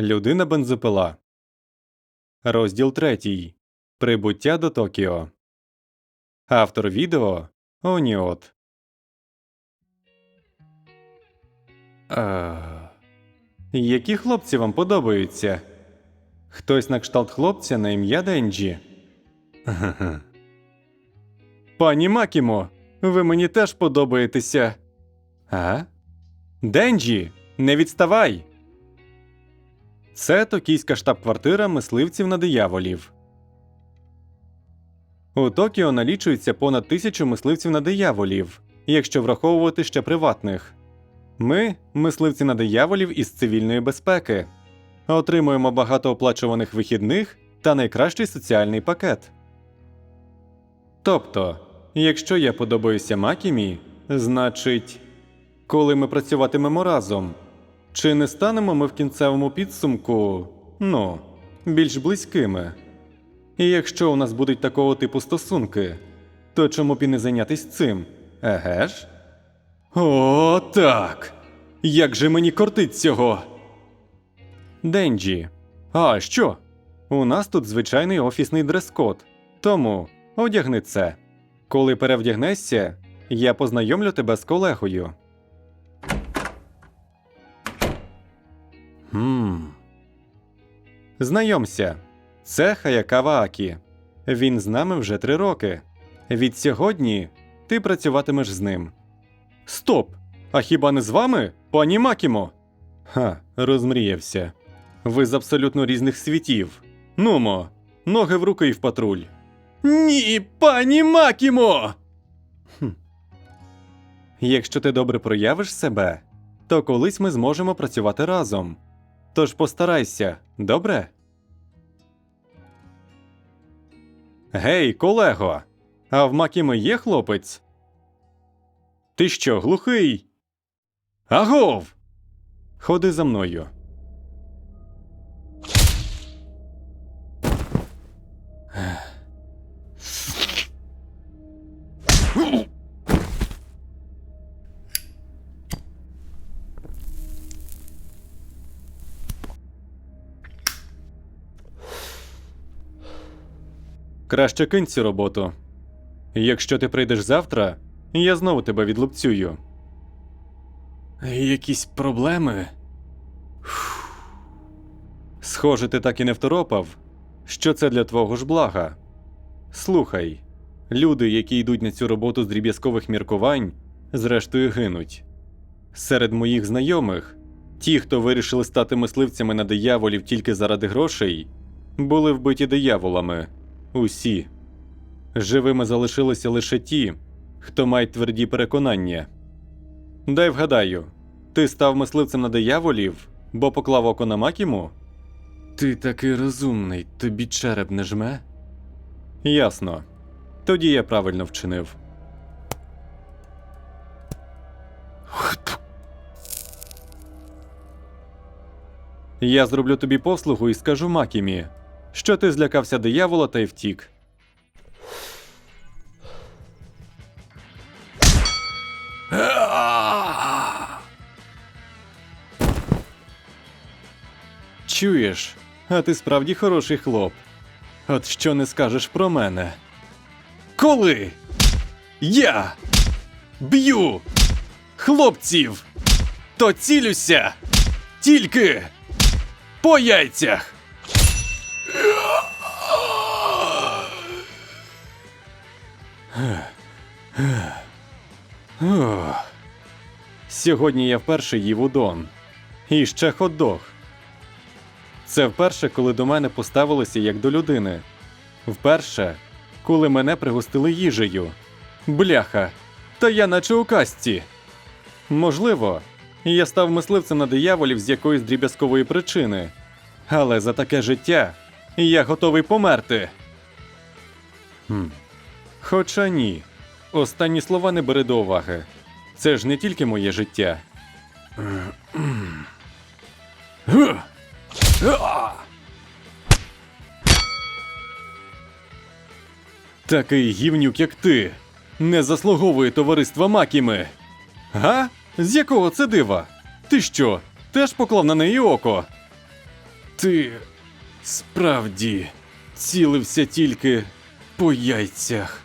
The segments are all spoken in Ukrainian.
Людина бензопила. Розділ третій. Прибуття до Токіо. Автор відео Оніот. А... Які хлопці вам подобаються? Хтось на кшталт хлопця на ім'я Денджі. Пані Макімо, ви мені теж подобаєтеся. А? Денджі, не відставай. Це токійська штаб-квартира мисливців на дияволів. У Токіо налічується понад тисячу мисливців на дияволів, якщо враховувати ще приватних. Ми, мисливці на дияволів із цивільної безпеки, отримуємо багато оплачуваних вихідних та найкращий соціальний пакет. Тобто, якщо я подобаюся Макімі, значить, коли ми працюватимемо разом, чи не станемо ми в кінцевому підсумку, ну, більш близькими? І якщо у нас будуть такого типу стосунки, то чому б і не зайнятись цим? Еге ж? О, так! Як же мені кортить цього? Денджі. А що? У нас тут звичайний офісний дрес-код. Тому одягни це. Коли перевдягнешся, я познайомлю тебе з колегою. Хм. Знайомся, це Хаякава Акі. Він з нами вже три роки. Від сьогодні ти працюватимеш з ним. Стоп! А хіба не з вами, пані Макімо? Ха, розмріявся. Ви з абсолютно різних світів. Нумо, ноги в руки і в патруль. Ні, пані Макімо. Хм. Якщо ти добре проявиш себе, то колись ми зможемо працювати разом. Тож постарайся, добре? Гей, колего! А в Макіми є хлопець? Ти що, глухий? Агов! Ходи за мною. Краще кинь цю роботу. Якщо ти прийдеш завтра, я знову тебе відлупцюю. Якісь проблеми? Схоже, ти так і не второпав, що це для твого ж блага. Слухай, люди, які йдуть на цю роботу з дріб'язкових міркувань, зрештою гинуть. Серед моїх знайомих, ті, хто вирішили стати мисливцями на дияволів тільки заради грошей, були вбиті дияволами. Усі. Живими залишилися лише ті, хто мають тверді переконання. Дай вгадаю, ти став мисливцем на дияволів, бо поклав око на Макіму? Ти такий розумний, тобі череп не жме? Ясно. Тоді я правильно вчинив. Я зроблю тобі послугу і скажу Макімі, що ти злякався диявола та й втік. Чуєш, а ти справді хороший хлоп. От що не скажеш про мене? Коли я б'ю хлопців, то цілюся тільки по яйцях. Сьогодні я вперше їв удон. І ще хот-дог. Це вперше, коли до мене поставилися як до людини. Вперше, коли мене пригостили їжею. Бляха, та я наче у казці. Можливо, я став мисливцем на дияволів з якоїсь дріб'язкової причини. Але за таке життя я готовий померти. Хм. Хоча ні. Останні слова не бери до уваги. Це ж не тільки моє життя. Такий гівнюк, як ти, не заслуговує товариства Макіми. Га? З якого це дива? Ти що, теж поклав на неї око? Ти справді цілився тільки по яйцях.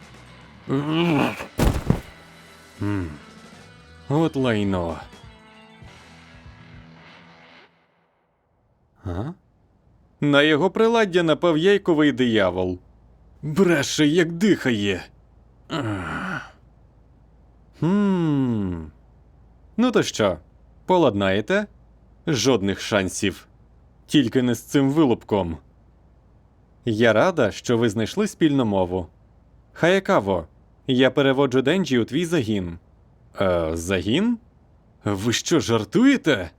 От лайно. А? На його приладдя напав яйковий диявол. Бреше, як дихає. Хм. Ну то що, поладнаєте? Жодних шансів. Тільки не з цим вилупком. Я рада, що ви знайшли спільну мову. Хаякаво, я переводжу Денджі у твій загін. Е, загін? Ви що, жартуєте?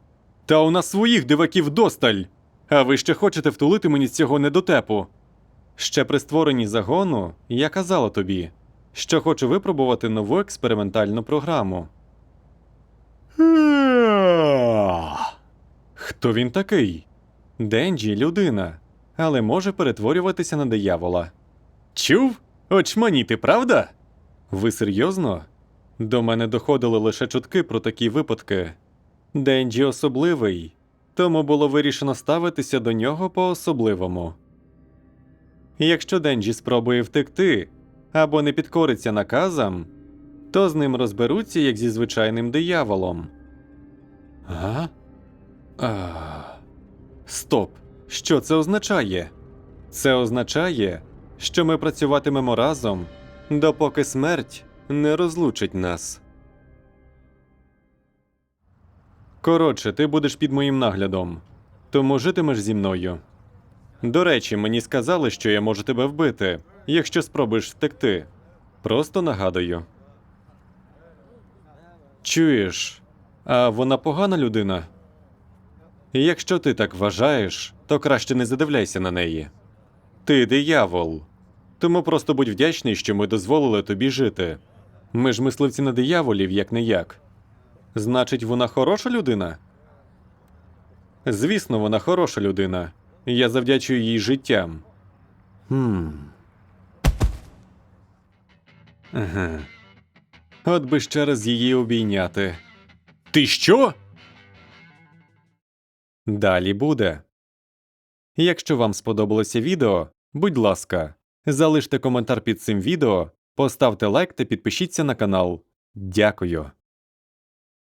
Та у нас своїх диваків досталь. А ви ще хочете втулити мені цього недотепу. Ще при створенні загону я казала тобі, що хочу випробувати нову експериментальну програму. Хто він такий? Денджі людина, але може перетворюватися на диявола. Чув? Очманіти, правда? Ви серйозно? До мене доходили лише чутки про такі випадки. Денджі особливий, тому було вирішено ставитися до нього по-особливому. Якщо Денджі спробує втекти або не підкориться наказам, то з ним розберуться як зі звичайним дияволом. А? А. Стоп. Що це означає? Це означає, що ми працюватимемо разом, допоки смерть не розлучить нас. Коротше, ти будеш під моїм наглядом, тому житимеш зі мною. До речі, мені сказали, що я можу тебе вбити, якщо спробуєш втекти. Просто нагадую. Чуєш, а вона погана людина? Якщо ти так вважаєш, то краще не задивляйся на неї. Ти диявол. Тому просто будь вдячний, що ми дозволили тобі жити. Ми ж мисливці на дияволів, як не як. Значить, вона хороша людина? Звісно, вона хороша людина. Я завдячую їй життям. Хм. Ага. От би ще раз її обійняти. Ти що? Далі буде. Якщо вам сподобалося відео, будь ласка, залиште коментар під цим відео, поставте лайк та підпишіться на канал. Дякую.